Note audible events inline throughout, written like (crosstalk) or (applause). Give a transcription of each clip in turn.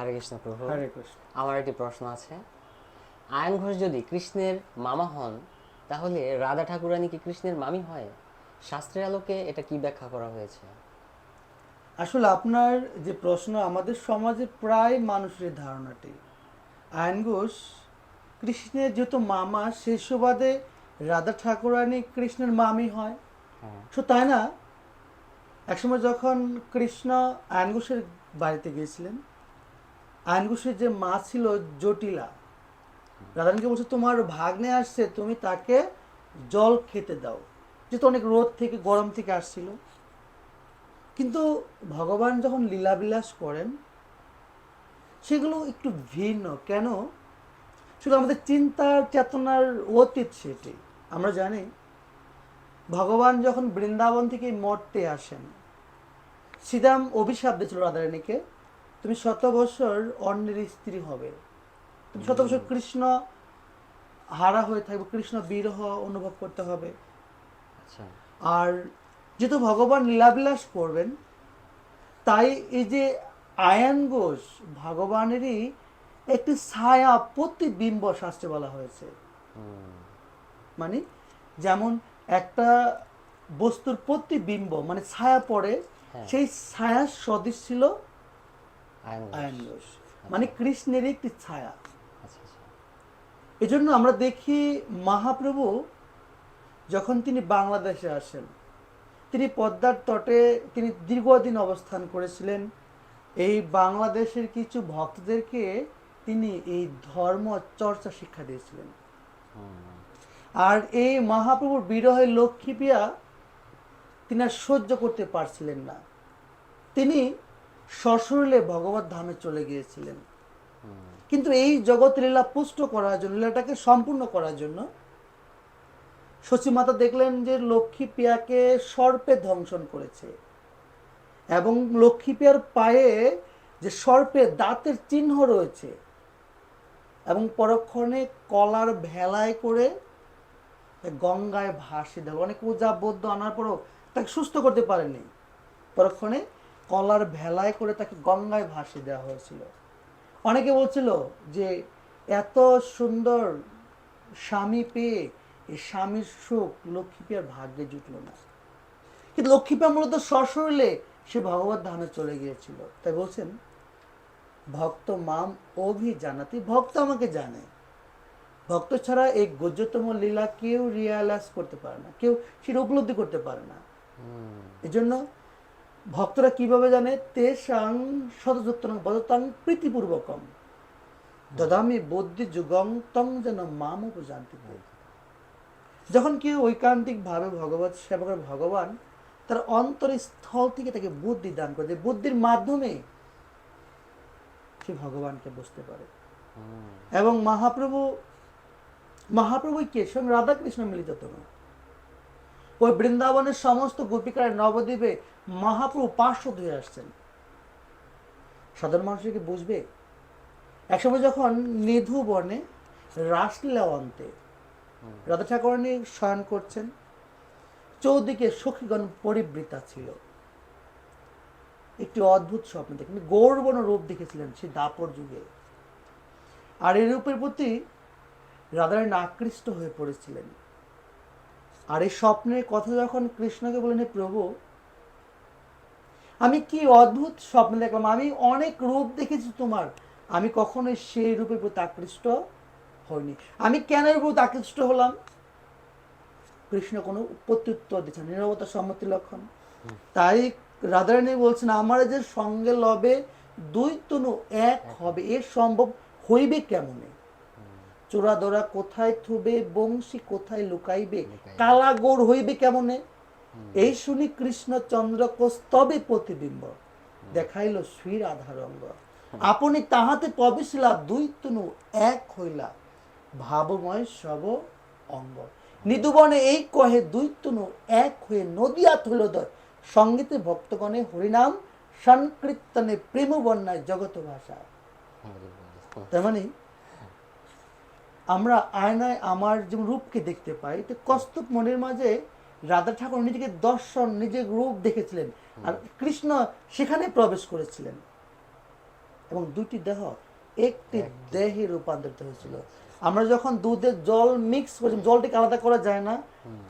হরে কৃষ্ণ প্রভু হরে কৃষ্ণ আমার একটি প্রশ্ন আছে। আয়ন ঘোষ যদি কৃষ্ণের মামা হন তাহলে রাধা ঠাকুরানী কি কৃষ্ণের মামি হয়? শাস্ত্রের আলোকে এটা কি ব্যাখ্যা করা হয়েছে? আসলে আপনার যে প্রশ্ন আমাদের সমাজে প্রায় মানুষের ধারণাটি। আয়ন ঘোষ কৃষ্ণের যেহেতু মামা সেই সুবাদে রাধা ঠাকুরানী কৃষ্ণের মামি হয়। হ্যাঁ। সো তাই না? একসময় যখন কৃষ্ণ আয়ন ঘোষের বাড়িতে গিয়েছিলেন আয়ন যে মা ছিল জটিলা রাধারানীকে বলছে, তোমার ভাগ্নে আসছে, তুমি তাকে জল খেতে দাও। যেহেতু অনেক রোদ থেকে, গরম থেকে আসছিল। কিন্তু ভগবান যখন লীলাবিলাস করেন, সেগুলো একটু ভিন্ন। কেন? শুধু আমাদের চিন্তার, চেতনার অতীত সেটি। আমরা জানি, ভগবান যখন বৃন্দাবন থেকে মর্তে আসেন, শ্রীরাম অভিশাপ দিয়েছিল রাধারানীকে তুমি শত বছর অন্যের স্ত্রী হবে। তুমি শত বছর কৃষ্ণ হারা হয়ে থাকবে কৃষ্ণ বিরহ অনুভব করতে হবে। আচ্ছা। আর যেহেতু ভগবান লীলাবিলাস করবেন তাই এই যে আয়ান ঘোষ ভগবানেরই একটি ছায়া প্রতিবিম্ব শাস্ত্রে বলা হয়েছে। মানে যেমন একটা বস্তুর প্রতিবিম্ব মানে ছায়া পড়ে হ্যাঁ। সেই ছায়া সদৃশ ছিল আয়ন ঘোষ। মানে কৃষ্ণের একটি ছায়া। আচ্ছা আচ্ছা। এজন্য আমরা দেখি মহাপ্রভু যখন তিনি বাংলাদেশে আসেন তিনি পদ্মার তটে তিনি দীর্ঘদিন অবস্থান করেছিলেন। এই বাংলাদেশের কিছু ভক্তদেরকে তিনি এই ধর্ম চর্চা শিক্ষা দিয়েছিলেন। আর এই মহাপ্রভুর বিরহে লক্ষ্মীপিয়া তিনি আর সহ্য করতে পারছিলেন না। তিনি সশরীরে ভগবত ধামে চলে গিয়েছিলেন। কিন্তু এই জগৎ লীলা পুষ্ট করার জন্য, লীলাটাকে সম্পূর্ণ করার জন্য সচিমাতা দেখলেন যে লক্ষ্মী পিয়াকে সর্পে ধ্বংসন করেছে এবং লক্ষ্মী পিয়ার পায়ে যে সর্পে দাঁতের চিহ্ন রয়েছে এবং পরক্ষণে কলার ভেলায় করে গঙ্গায় ভাসিয়ে দেয় অনেক উজা বৌদ্ধ আনার পরও তাকে সুস্থ করতে পারেনি। পরক্ষণে কলার ভেলায় করে তাকে গঙ্গায় ভাসিয়ে দেওয়া হয়েছিল। অনেকে বলছিল যে এত সুন্দর স্বামী পেয়ে এই স্বামীর সুখ লক্ষ্মীপিয়ার ভাগ্যে জুটলো না। কিন্তু লক্ষ্মীপিয়া মূলত সশরীরে সে ভগবত ধামে চলে গিয়েছিল। তাই বলছেন ভক্ত মাম অভি জানাতি ভক্ত আমাকে জানে। ভক্ত ছাড়া এই গজ্যতম লীলা কেউ রিয়ালাইজ করতে পারে না কেউ সেটা উপলব্ধি করতে পারে না। এজন্য ভক্তরা কীভাবে জানে? তেসাং শতযুক্তং বদতাং প্রীতিপূর্বকম। দদামি বুদ্ধি যুগং তং যেন মাম উপজানতে যখন কেউ ঐকান্তিক ভাবে ভগবত সেবা করে ভগবান তার অন্তরের স্থল থেকে তাকে বুদ্ধি দান করে বুদ্ধির মাধ্যমে সে ভগবানকে বুঝতে পারে। এবং মহাপ্রভু মহাপ্রভু কে সঙ্গে রাধাকৃষ্ণ মিলিত তো না ওই বৃন্দাবনের সমস্ত গোপিকার নবদ্বীপে মহাপ্রভু পার্শ্বদ হয়ে আসছেন। সাধারণ মানুষের কি বুঝবে? একসময় যখন নিধু বনে রাসলীলা অন্তে রাধা ঠাকুরানী শয়ন করছেন, চৌদিকে সখীগণ পরিবৃতা ছিল। একটি অদ্ভুত স্বপ্ন দেখেন গৌরবর্ণ রূপ দেখেছিলেন সেই দাপর যুগে। আর এই রূপের প্রতি রাধারানী আকৃষ্ট হয়ে পড়েছিলেন। আর এই স্বপ্নের কথা যখন কৃষ্ণকে বলেন "হে প্রভু আমি কি অদ্ভুত স্বপ্ন দেখলাম? আমি অনেক রূপ দেখেছি তোমার। আমি কখনোই সেই রূপের প্রতি আকৃষ্ট হইনি। আমি কেন এর প্রতি আকৃষ্ট হলাম? কৃষ্ণ কোনো প্রত্যুত্তর দিচ্ছেন নিরবতা সম্মতি লক্ষণ। তাই রাধারানী বলছেন আমার যে সঙ্গে লবে দুই তনু এক হবে এ সম্ভব হইবে কেমনে? চোরা দোরা কোথায় থুবে বংশী কোথায় লুকাইবে লুকাইবে। কালা গোড় হইবে কেমনে? এই শুনি কৃষ্ণচন্দ্র কস্তবে প্রতিবিম্ব দেখাইল শ্রীর আধারঙ্গ আপনি তাহাতে প্রবেশিলা দুই তনু এক হইলা ভাবময় সব অঙ্গ। নিদুবনে এই কহে দুই তনু এক হয়ে নদিয়া হইল দয়। সঙ্গীতে ভক্তগণে হরিনাম সংকীর্তনে প্রেম বন্যায় জগত ভাষা। তার মানে আমরা আয়নায় আমার যেমন রূপকে দেখতে পাই তো কস্তব মনের মাঝে রাধা ঠাকুর নিজেকে দর্শন নিজের রূপ দেখেছিলেন। আর কৃষ্ণ সেখানে প্রবেশ করেছিলেন। এবং দুটি দেহ একটি দেহে রূপান্তরিত হয়েছিল। আমরা যখন দুধের জল মিক্স করেছি জলটিকে আলাদা করা যায় না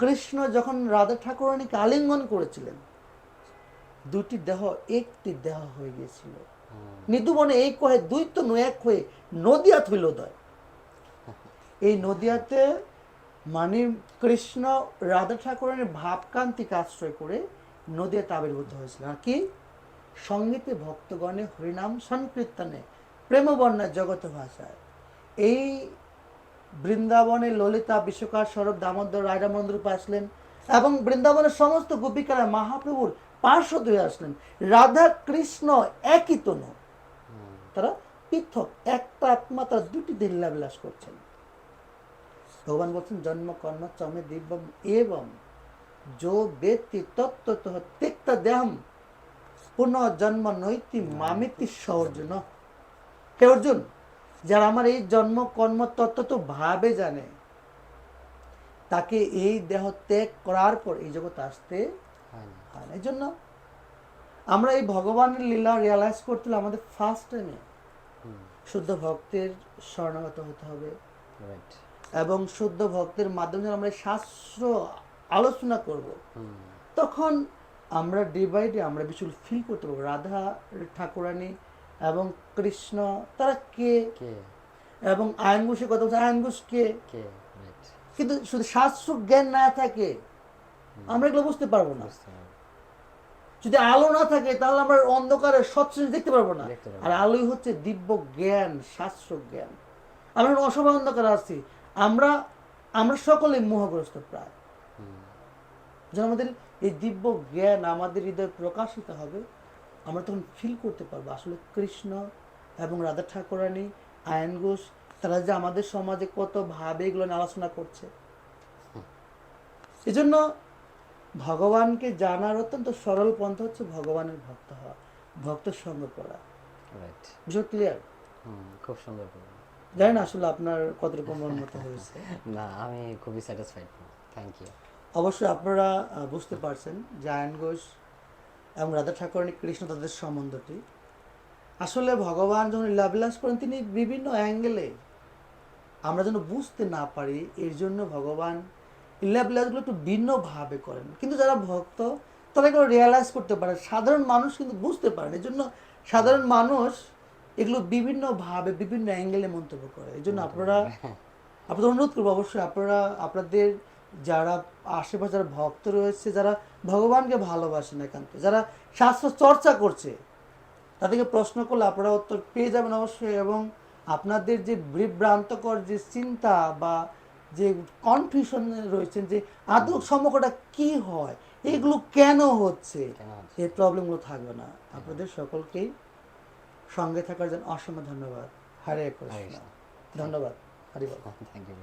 কৃষ্ণ যখন রাধা ঠাকুরানীকে আলিঙ্গন করেছিলেন দুটি দেহ একটি দেহ হয়ে গিয়েছিল। নিদুবনে এই কহে দুই তো নয় এক হয়ে নদিয়া থইল দয় এই নদিয়াতে মানে কৃষ্ণ রাধা ঠাকুরের ভাবকান্তিকে আশ্রয় করে নদিয়াতে আবির্ভূত হয়েছিল আর কি? সঙ্গীতে ভক্তগণে হরিনাম সংকীর্তনে প্রেমবর্ণা জগত ভাষায়। এই বৃন্দাবনে ললিতা বিশ্বকার স্বরূপ দামোদর রায়রামন্দ্র আসলেন এবং বৃন্দাবনের সমস্ত গোপিকারা মহাপ্রভুর পার্শ্বদ হয়ে আসলেন। রাধা কৃষ্ণ একই তনু। তারা পৃথক একটা আত্মা তারা দুটি দিন বিলাস করছেন। ভগবান বলছেন জন্ম কর্ম চমে দিব্যম এবং যো বেত্তি তত্ত্বত তিক্ত দেহম পুনঃ জন্ম নৈতি মামিতি সর্জুন হে অর্জুন যারা আমার এই জন্ম কর্ম তত্ত্ব তো ভাবে জানে তাকে এই দেহ ত্যাগ করার পর এই জগৎ আসতে হয় হয় না। এই জন্য আমরা এই ভগবানের লীলা রিয়ালাইজ করতে হলে আমাদের ফার্স্ট টাইমে শুদ্ধ ভক্তের শরণাগত হতে হবে। রাইট এবং শুদ্ধ ভক্তের মাধ্যমে যখন আমরা শাস্ত্র আলোচনা করব তখন আমরা ডে বাই ডে আমরা বিষয় ফিল করতে পারব। রাধা ঠাকুরানী এবং কৃষ্ণ তারা কে? এবং আয়ন ঘোষের কথা বলছে আয়ন ঘোষ কে? কিন্তু শুধু শাস্ত্র জ্ঞান না থাকে আমরা এগুলো বুঝতে পারব না। যদি আলো না থাকে তাহলে আমরা অন্ধকারে স্বচ্ছ দেখতে পারব না। আর আলোই হচ্ছে দিব্য জ্ঞান শাস্ত্র জ্ঞান। আমরা অসময় অন্ধকারে আছি। আমরা আমরা সকলে মোহগ্রস্ত প্রায়। যেন আমাদের এই দিব্য জ্ঞান আমাদের হৃদয়ে প্রকাশিত হবে আমরা তখন ফিল করতে পারব আসলে কৃষ্ণ এবং রাধা ঠাকুরানী আয়ন ঘোষ তারা যে আমাদের সমাজে কত ভাবে এগুলো নিয়ে আলোচনা করছে। এজন্য ভগবানকে জানার অত্যন্ত সরল পন্থা হচ্ছে ভগবানের ভক্ত হওয়া ভক্ত সঙ্গ করা। রাইট ক্লিয়ার খুব সুন্দর করবেন জানি না আসলে আপনার কতটুকু মন মতো হয়েছে। (laughs) না আমি খুবই স্যাটিসফাইড থ্যাংক ইউ অবশ্যই আপনারা বুঝতে পারছেন যে আয়ন ঘোষ এবং রাধা ঠাকুরানী কৃষ্ণ তাদের সম্বন্ধটি। আসলে ভগবান যখন লীলাবিলাস করেন তিনি বিভিন্ন অ্যাঙ্গেলে আমরা যেন বুঝতে না পারি এর জন্য ভগবান লীলাবিলাসগুলো একটু ভিন্নভাবে করেন। কিন্তু যারা ভক্ত তারা এগুলো রিয়ালাইজ করতে পারে। সাধারণ মানুষ কিন্তু বুঝতে পারেন। এই জন্য সাধারণ মানুষ এগুলো বিভিন্নভাবে বিভিন্ন অ্যাঙ্গেলে মন্তব্য করে। এই জন্য আপনারা আপনাদের অনুরোধ করব অবশ্যই আপনারা আপনাদের যারা আশেপাশে যারা ভক্ত রয়েছে যারা ভগবানকে ভালোবাসেন একান্ত যারা শাস্ত্র চর্চা করছে তাদেরকে প্রশ্ন করলে আপনারা উত্তর পেয়ে যাবেন অবশ্যই এবং আপনাদের যে বিভ্রান্তকর যে চিন্তা বা যে কনফিউশন রয়েছেন যে আদৌ সম্পর্কটা কি হয় এগুলো কেন হচ্ছে কেন হচ্ছে? এই প্রবলেমগুলো থাকবে না। আপনাদের সকলকেই সঙ্গে থাকার জন্য অসংখ্য ধন্যবাদ। হরে কৃষ্ণ। ধন্যবাদ। হরি বল। Thank you